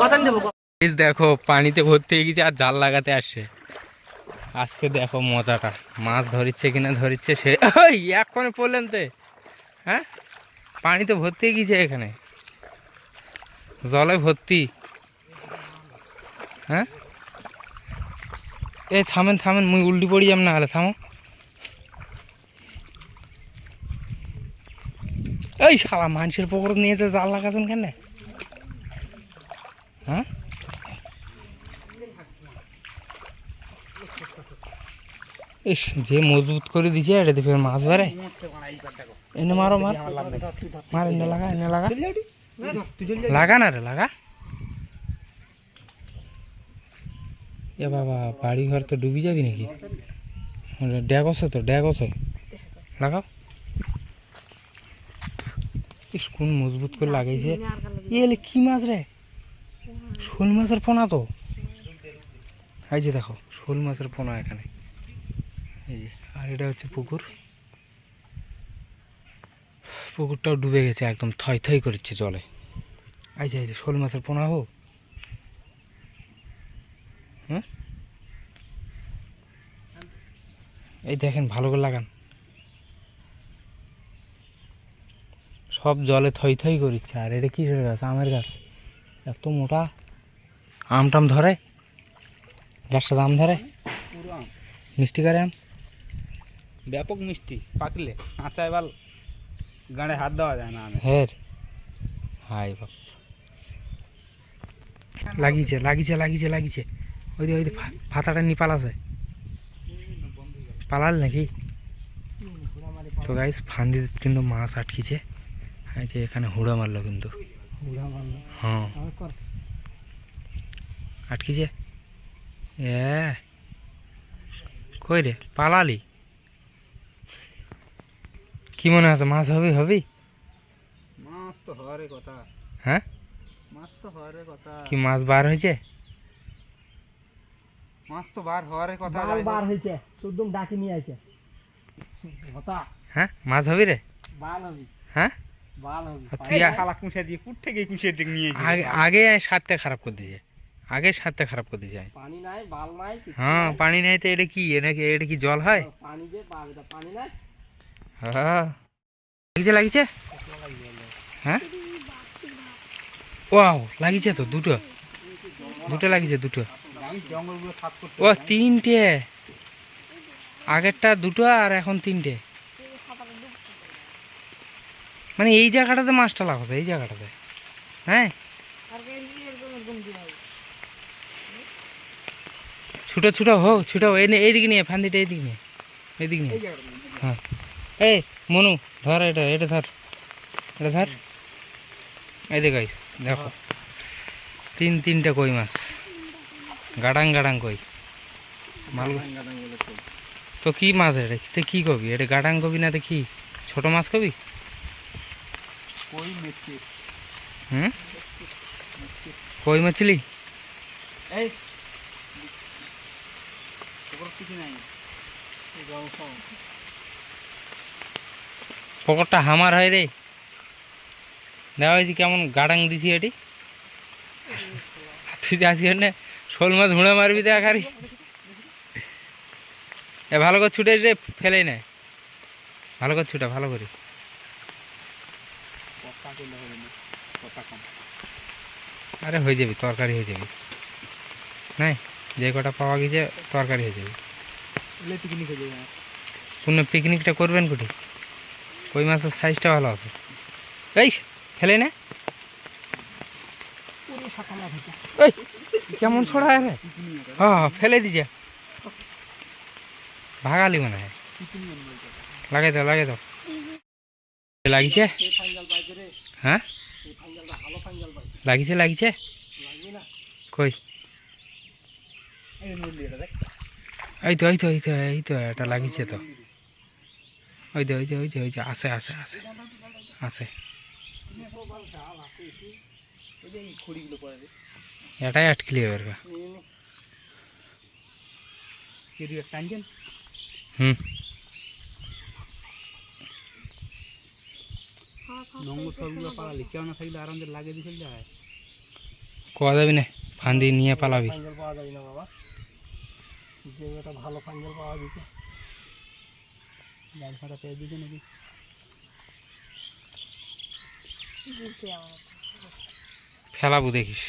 কথা দেবো? দেখো পানিতে ভর্তি হয়ে গেছে আর জাল লাগাতে আসছে। আজকে দেখো মজাটা। মাছ ধরিচ্ছে কিনা ধরিচ্ছে সে এক্ষণে পড়লেন তো। হ্যাঁ? পানিতে ভর্তি হয়ে গেছে এখানে। জলে ভর্তি। হ্যাঁ? এই থামেন থামেন, মুই উল্টি পড়ি যাম না হলে থামো। এই শালা, মানুষের পুকুর নিয়েছে জাল লাগাছেন কেন? হ্যাঁ? ইস, যে মজবুত করে দিছে, এটা দেখে মাছ বেড়ে এনে মারো, মার। মার, এনে লাগা এনে লাগা। লাগা না রে, লাগা? এ বাবা বাড়ি ঘর তো ডুবি যাবি নাকি? ড্যাগ আছে তো ড্যাগ আছে লাগাও। ইস, কোন মজবুত করে লাগাইছে। এলে কি মাছ রে? শোল মাছের পোনা তো। এই যে দেখো, শোল মাছের পোনা এখানে। এই যে, আর এটা হচ্ছে পুকুর। পুকুরটাও ডুবে গেছে, একদম থই থই করছে জলে। এই যে, শোল মাছের পোনা হোক। হ্যাঁ? এই দেখেন ভালো করে লাগান। সব জলে থই থই করিচ্ছে। আর এটা কিসের গাছ? আমের গাছ। এত মোটা। আম টাম ধরে। গাছটা দাম ধরে। মিষ্টি করে আম। ব্যাপক মিষ্টি। পাকলে কাঁচা এবার গাঁড়ে হাত দেওয়া যায় না আমি হের। হাই বাপ। লাগিয়েছে লাগিয়েছে লাগিয়েছে লাগিয়েছে। ওই যে ওই ফাতাটা নি পালাছে পালাল নাকি? তো গাইস ফান্দি কিন্তু মাছ আটকিছে। যে এখানে হুড়া মারলো কিন্তু। হ্যাঁ। আটকিছে? এ কই রে? পালালি? কি মনে আছে মাছ হবে হবি? মাছ তো হওয়ার কথা। হ্যাঁ? মাছ তো হওয়ার কথা। কি মাছ বার হয়েছে? মাছ তো বার হওয়ার কথা বাল বার সুদম ডাকি নিয়ে হতা। হ্যাঁ মাছ হবি রে? বাল হবি। হ্যাঁ? বাল হবি। তুই খালা কুঁচা দিয়ে কুট থেকে কুঁচের দিকে নিয়ে আগে আগে সারতে খারাপ করে দিয়েছে আগে সারতে খারাপ করে দিয়েছে পানি নাই বাল নাই হ্যাঁ পানি নেই তো এটা কি? এটা কি এটা কি জল হয়? পানি যে পাবে তা পানি নাই। হ্যাঁ। লাগিছে লাগিছে? হ্যাঁ? ওয়াও লাগিছে তো দুটো। দুটো লাগিছে দুটো। ও তিনটে। আগেরটা দুটো আর এখন তিনটে। মানে এই জায়গাটাতে মাছটা লাগাছে এই জায়গাটাতে। হ্যাঁ? ছুটো ছুটো হোক ছুটো এইদিকে নিয়ে ফান্দিটা এইদিকে নিয়ে। এইদিকে নিয়ে। হ্যাঁ। এই মনু ধর এটা এটা ধর। এটা ধর। এই দে গাইস দেখো। তিন তিনটে কই মাছ। গাডাং গাডাং কই? মাল তো কি মাছ এটা? তো কি কবি? এটা গাডাং কবি না তো কি? ছোট মাছ কবি? কই মেচি হুম? কই মাছলি? এই! পকরটা হামার হয় রে। দেওয়া হয়েছে কেমন গাডাং দিছি এটি। তুই যে আসি না শোল মাছ ঘুড়ে মারবি দেখ আরে। এ ভালো করে ছুটে রে ফেলেই নেয় ভালো করে ছুটা ভালো করে। না আরে হয়ে যাবি তরকারি হয়ে যাবে। নাই যে কটা পাওয়া গেছে তরকারি হয়ে যাবে। পিকনিক হয়ে যাবে। পুনঃ পিকনিকটা করবেন কুটি? কই মাছের সাইজটা ভালো আছে এই ফেলে না। এই কেমন ছড়া রে? হ্যাঁ হ্যাঁ, ফেলে দিছে। ভাগালি মনে হয়। লাগাই দাও লাগাই দাও। লাগিছে? হ্যাঁ? লাগিছে লাগিছে? কই? এই তো এই তো এই তো এই তো এটা লাগিছে তো। ওই যে ওই যে ওই যে ওই যে আছে আছে আছে আছে। ওই যে এই খড়িগুলো পড়ে রে এটাই আটকিলি এবার নিয়ে নে। কেরি টানছেন হুম নোংর সবগুলো পালালি কেউ না থাকলে আরামসে লাগিয়ে দিয়ে চলে যায় কোয়া যাবি না ফান্দি নিয়ে পালাবি ফাঞ্জল পাওয়া যায় না বাবা যে একটা ভালো ফাঞ্জল পাওয়া যেত জাল ফাটা পেয়ে দিতে নাকি ফেলাবো দেখিস।